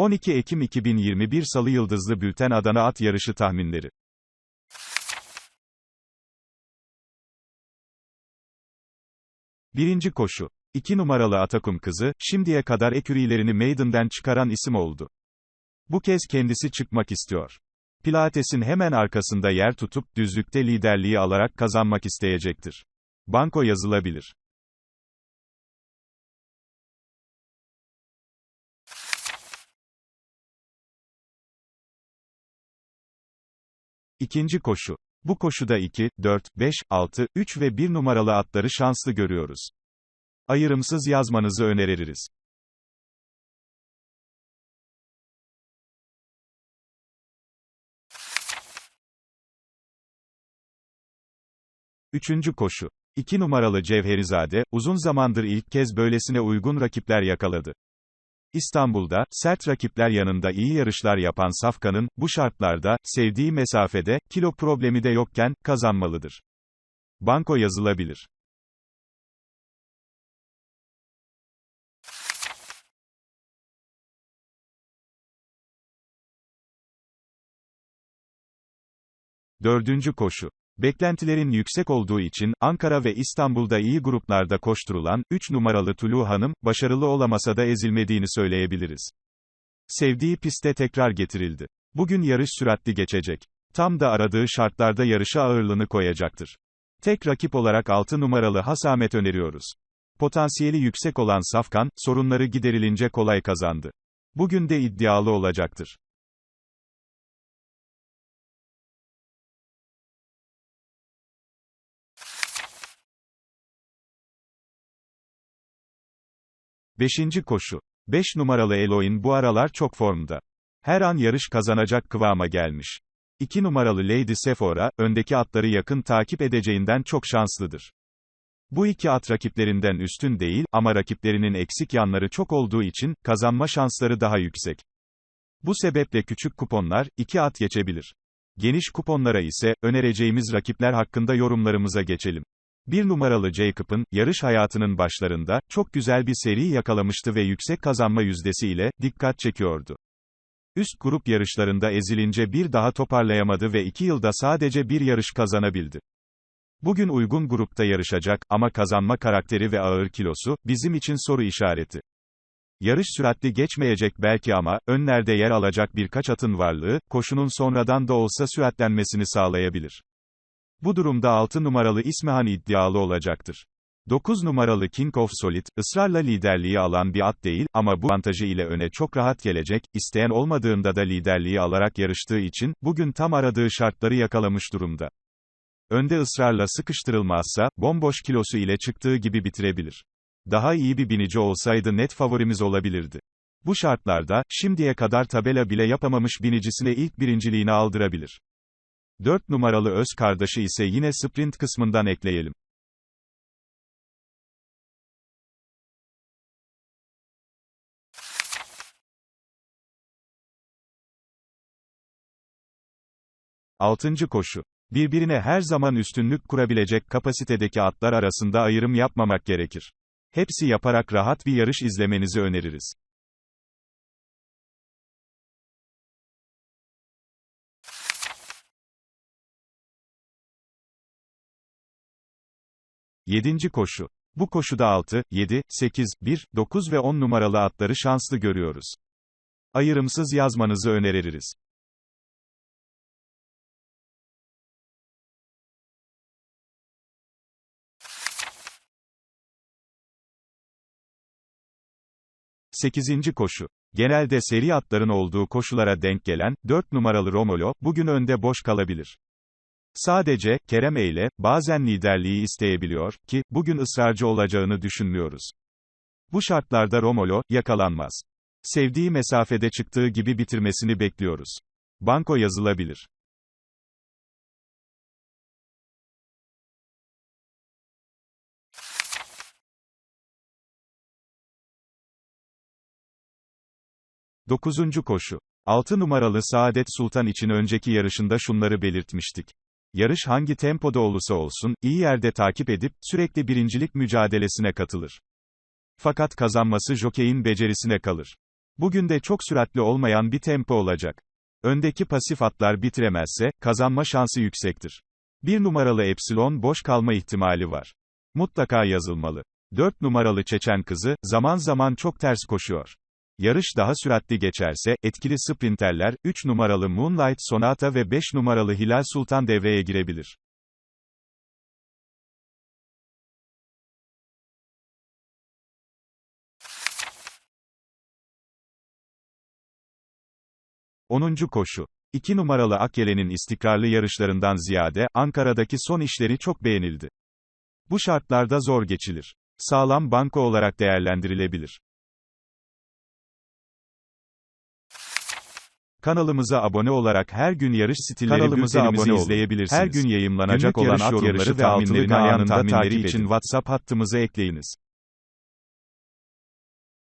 12 Ekim 2021 Salı Yıldızlı Bülten Adana At Yarışı Tahminleri Birinci koşu. 2 numaralı Atakum kızı, şimdiye kadar ekürilerini Maiden'den çıkaran isim oldu. Bu kez kendisi çıkmak istiyor. Pilates'in hemen arkasında yer tutup, düzlükte liderliği alarak kazanmak isteyecektir. Banko yazılabilir. İkinci koşu. Bu koşuda 2, 4, 5, 6, 3 ve 1 numaralı atları şanslı görüyoruz. Ayrımsız yazmanızı öneririz. Üçüncü koşu. 2 numaralı Cevherizade, uzun zamandır ilk kez böylesine uygun rakipler yakaladı. İstanbul'da, sert rakipler yanında iyi yarışlar yapan Safkan'ın, bu şartlarda, sevdiği mesafede, kilo problemi de yokken, kazanmalıdır. Banko yazılabilir. Dördüncü koşu. Beklentilerin yüksek olduğu için, Ankara ve İstanbul'da iyi gruplarda koşturulan, 3 numaralı Tulu Hanım, başarılı olamasa da ezilmediğini söyleyebiliriz. Sevdiği piste tekrar getirildi. Bugün yarış süratli geçecek. Tam da aradığı şartlarda yarışa ağırlığını koyacaktır. Tek rakip olarak 6 numaralı Hasamet öneriyoruz. Potansiyeli yüksek olan Safkan, sorunları giderilince kolay kazandı. Bugün de iddialı olacaktır. Beşinci koşu. 5 numaralı Eloin bu aralar çok formda. Her an yarış kazanacak kıvama gelmiş. 2 numaralı Lady Sephora, öndeki atları yakın takip edeceğinden çok şanslıdır. Bu iki at rakiplerinden üstün değil, ama rakiplerinin eksik yanları çok olduğu için, kazanma şansları daha yüksek. Bu sebeple küçük kuponlar, iki at geçebilir. Geniş kuponlara ise, önereceğimiz rakipler hakkında yorumlarımıza geçelim. Bir numaralı Jacob'ın, yarış hayatının başlarında, çok güzel bir seri yakalamıştı ve yüksek kazanma yüzdesiyle, dikkat çekiyordu. Üst grup yarışlarında ezilince bir daha toparlayamadı ve iki yılda sadece bir yarış kazanabildi. Bugün uygun grupta yarışacak, ama kazanma karakteri ve ağır kilosu, bizim için soru işareti. Yarış süratli geçmeyecek belki ama, önlerde yer alacak birkaç atın varlığı, koşunun sonradan da olsa süratlenmesini sağlayabilir. Bu durumda 6 numaralı İsmihan iddialı olacaktır. 9 numaralı King of Solid, ısrarla liderliği alan bir at değil, ama bu avantajı ile öne çok rahat gelecek, isteyen olmadığında da liderliği alarak yarıştığı için, bugün tam aradığı şartları yakalamış durumda. Önde ısrarla sıkıştırılmazsa, bomboş kilosu ile çıktığı gibi bitirebilir. Daha iyi bir binici olsaydı net favorimiz olabilirdi. Bu şartlarda, şimdiye kadar tabela bile yapamamış binicisine ilk birinciliğini aldırabilir. 4 numaralı öz kardeşi ise yine sprint kısmından ekleyelim. Altıncı koşu. Birbirine her zaman üstünlük kurabilecek kapasitedeki atlar arasında ayrım yapmamak gerekir. Hepsi yaparak rahat bir yarış izlemenizi öneririz. Yedinci koşu. Bu koşuda 6, 7, 8, 1, 9 ve 10 numaralı atları şanslı görüyoruz. Ayrımsız yazmanızı öneririz. Sekizinci koşu. Genelde seri atların olduğu koşulara denk gelen, 4 numaralı Romolo, bugün önde boş kalabilir. Sadece, Kerem Eyle, bazen liderliği isteyebiliyor, ki, bugün ısrarcı olacağını düşünmüyoruz. Bu şartlarda Romolo, yakalanmaz. Sevdiği mesafede çıktığı gibi bitirmesini bekliyoruz. Banko yazılabilir. Dokuzuncu koşu. 6 numaralı Saadet Sultan için önceki yarışında şunları belirtmiştik. Yarış hangi tempoda olursa olsun, iyi yerde takip edip, sürekli birincilik mücadelesine katılır. Fakat kazanması jokeyin becerisine kalır. Bugün de çok süratli olmayan bir tempo olacak. Öndeki pasif atlar bitiremezse, kazanma şansı yüksektir. Bir numaralı Epsilon boş kalma ihtimali var. Mutlaka yazılmalı. 4 numaralı Çeçen kızı, zaman zaman çok ters koşuyor. Yarış daha süratli geçerse, etkili sprinterler, 3 numaralı Moonlight Sonata ve 5 numaralı Hilal Sultan devreye girebilir. Onuncu koşu. 2 numaralı Akyelen'in istikrarlı yarışlarından ziyade, Ankara'daki son işleri çok beğenildi. Bu şartlarda zor geçilir. Sağlam banko olarak değerlendirilebilir. Kanalımıza abone olarak her gün yarış stilleri Kanalımıza abone olun. izleyebilirsiniz. Her gün yayımlanacak Günlük olan yarış at yorumları ve ganyan anında tahminleri için WhatsApp hattımıza ekleyiniz.